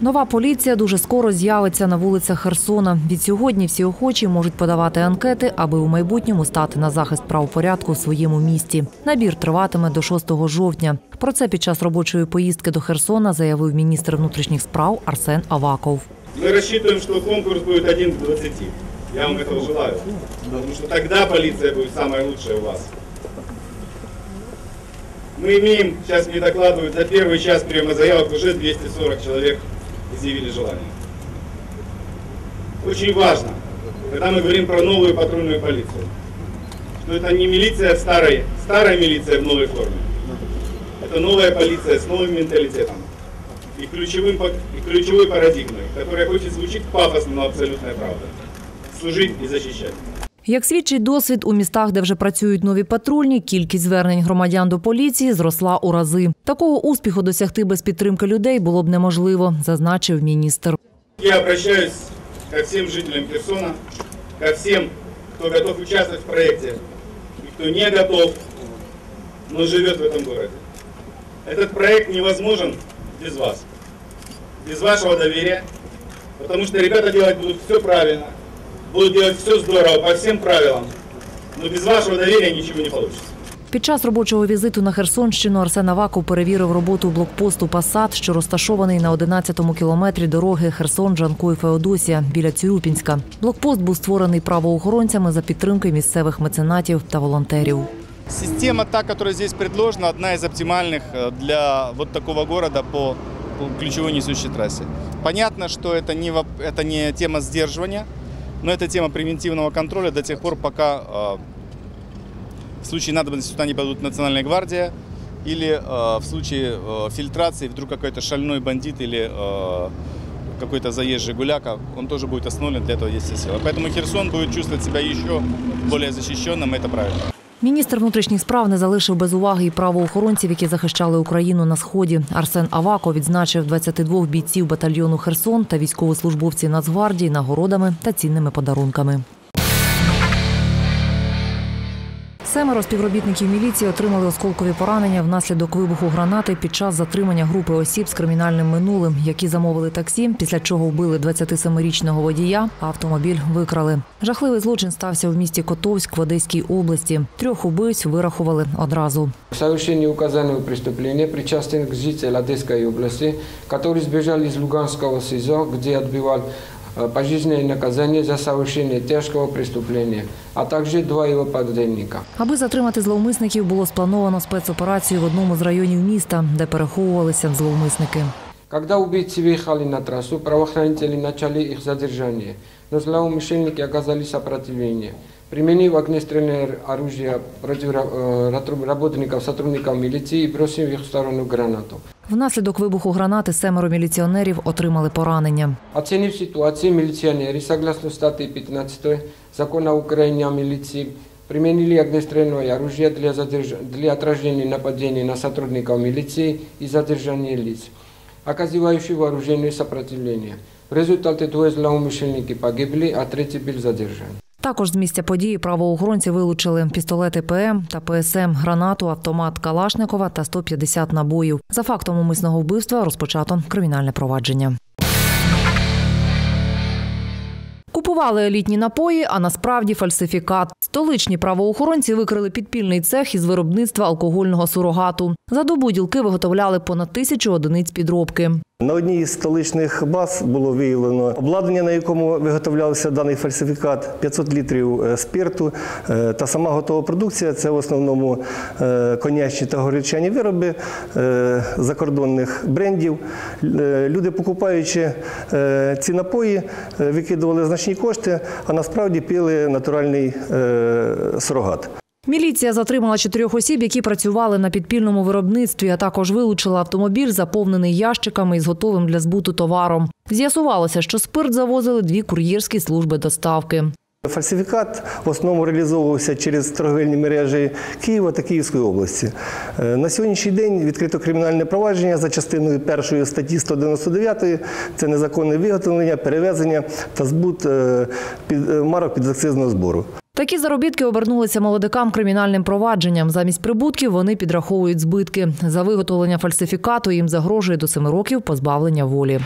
Нова поліція дуже скоро з'явиться на вулицях Херсона. Від сьогодні всі охочі можуть подавати анкети, аби у майбутньому стати на захист правопорядку в своєму місті. Набір триватиме до 6 жовтня. Про це під час робочої поїздки до Херсона заявив міністр внутрішніх справ Арсен Аваков. Мы рассчитываем, что конкурс будет 1 к 20. Я вам этого желаю. Потому что тогда полиция будет самая лучшая у вас. Мы имеем, сейчас мне докладывают, за первый час приема заявок уже 240 человек Изъявили желание. Очень важно, когда мы говорим про новую патрульную полицию, что это не милиция старой, старая милиция в новой форме. Это новая полиция с новым менталитетом и, ключевым, и ключевой парадигмой, которая хоть звучит пафосно, но абсолютная правда. Служить и защищать. Як свідчить досвід, у містах, де вже працюють нові патрульні, кількість звернень громадян до поліції зросла у рази. Такого успіху досягти без підтримки людей було б неможливо, зазначив міністр. Я обращаюсь ко всем жителям Херсона, ко всем, кто готов участвовать в проекте и кто не готов, но живет в этом городе. Этот проект невозможен без вас, без вашего доверия, потому что ребята делать будут все правильно, будут делать все здорово, по всем правилам, но без вашего доверия ничего не получится. Під час робочого візиту на Херсонщину Арсен Аваков перевірив роботу блокпосту «Пасад», що розташований на 11-му кілометрі дороги херсон жанкой феодосія біля Цюрюпінська. Блокпост був створений правоохоронцями за підтримки місцевих меценатів та волонтерів. Система, та, которая здесь предложена, одна из оптимальных э, для вот такого города по, по ключевой несущей трассе. Понятно, что это не, воп- это не тема сдерживания, Но это тема превентивного контроля до тех пор, пока э, в случае надобности сюда не подадут Национальная гвардия или э, в случае э, фильтрации вдруг какой-то шальной бандит или э, какой-то заезжий гуляка, он тоже будет остановлен, для этого есть силы. Поэтому Херсон будет чувствовать себя еще более защищенным, и это правильно. Міністр внутрішніх справ не залишив без уваги і правоохоронців, які захищали Україну на сході. Арсен Авако відзначив 22 бійців батальйону Херсон та військовослужбовців Нацгвардії нагородами та цінними подарунками. Семеро співробітників міліції отримали осколкові поранення внаслідок вибуху гранати під час затримання групи осіб з кримінальним минулим, які замовили таксі, після чого вбили 27-річного водія, а автомобіль викрали. Жахливий злочин стався в місті Котовськ в Одеській області. Трьох убивць вирахували одразу. К совершению указанного преступления причастен житель Одесской области, который сбежал из Луганского СИЗО, где отбивал э, пожизненное наказание за совершение тяжкого преступления, а также два его подельника. Аби затримати зловмисників, було сплановано спецоперацію в одному з районів міста, де переховувалися зловмисники. Когда убийцы выехали на трассу, правоохранители начали их задержание, но злоумышленники оказали сопротивление. Применив огнестрельное оружие против э, рату- работников, сотрудников милиции и бросив их в сторону гранату. Внаслідок вибуху гранати семеро міліціонерів отримали поранення. Оценив ситуацию, милиционеры, согласно статье 15 закона Украины о милиции, применили огнестрельное оружие для, задерж... для отражения нападений на сотрудников милиции и задержания лиц, оказывающих вооруженное сопротивление. В результате двое злоумышленники погибли, а третий был задержан. Також з місця події правоохоронці вилучили пістолети ПМ та ПСМ, гранату, автомат Калашникова та 150 набоїв. За фактом умисного вбивства розпочато кримінальне провадження. Купували елітні напої, а насправді фальсифікат. Столичні правоохоронці викрили підпільний цех із виробництва алкогольного сурогату. За добу ділки виготовляли понад тисячу одиниць підробки. На одній із столичних баз було виявлено обладнання, на якому виготовлявся даний фальсифікат, 500 літрів е, спирту е, та сама готова продукція. Це в основному е, конячні та горячані вироби закордонних брендів. Люди, покупаючи ці напої, викидували значні кошти, а насправді пили натуральний сурогат. Міліція затримала чотирьох осіб, які працювали на підпільному виробництві, а також вилучила автомобіль, заповнений ящиками із готовим для збуту товаром. З'ясувалося, що спирт завозили дві кур'єрські служби доставки. Фальсифікат в основному реалізовувався через торговельні мережі Києва та Київської області. Е, На сьогоднішній день відкрито кримінальне провадження за частиною першої статті 199 – це незаконне виготовлення, перевезення та збут е, е, марок підакцизного збору. Такі заробітки обернулися молодикам кримінальним провадженням. Замість прибутків вони підраховують збитки. За виготовлення фальсифікату їм загрожує до семи років позбавлення волі.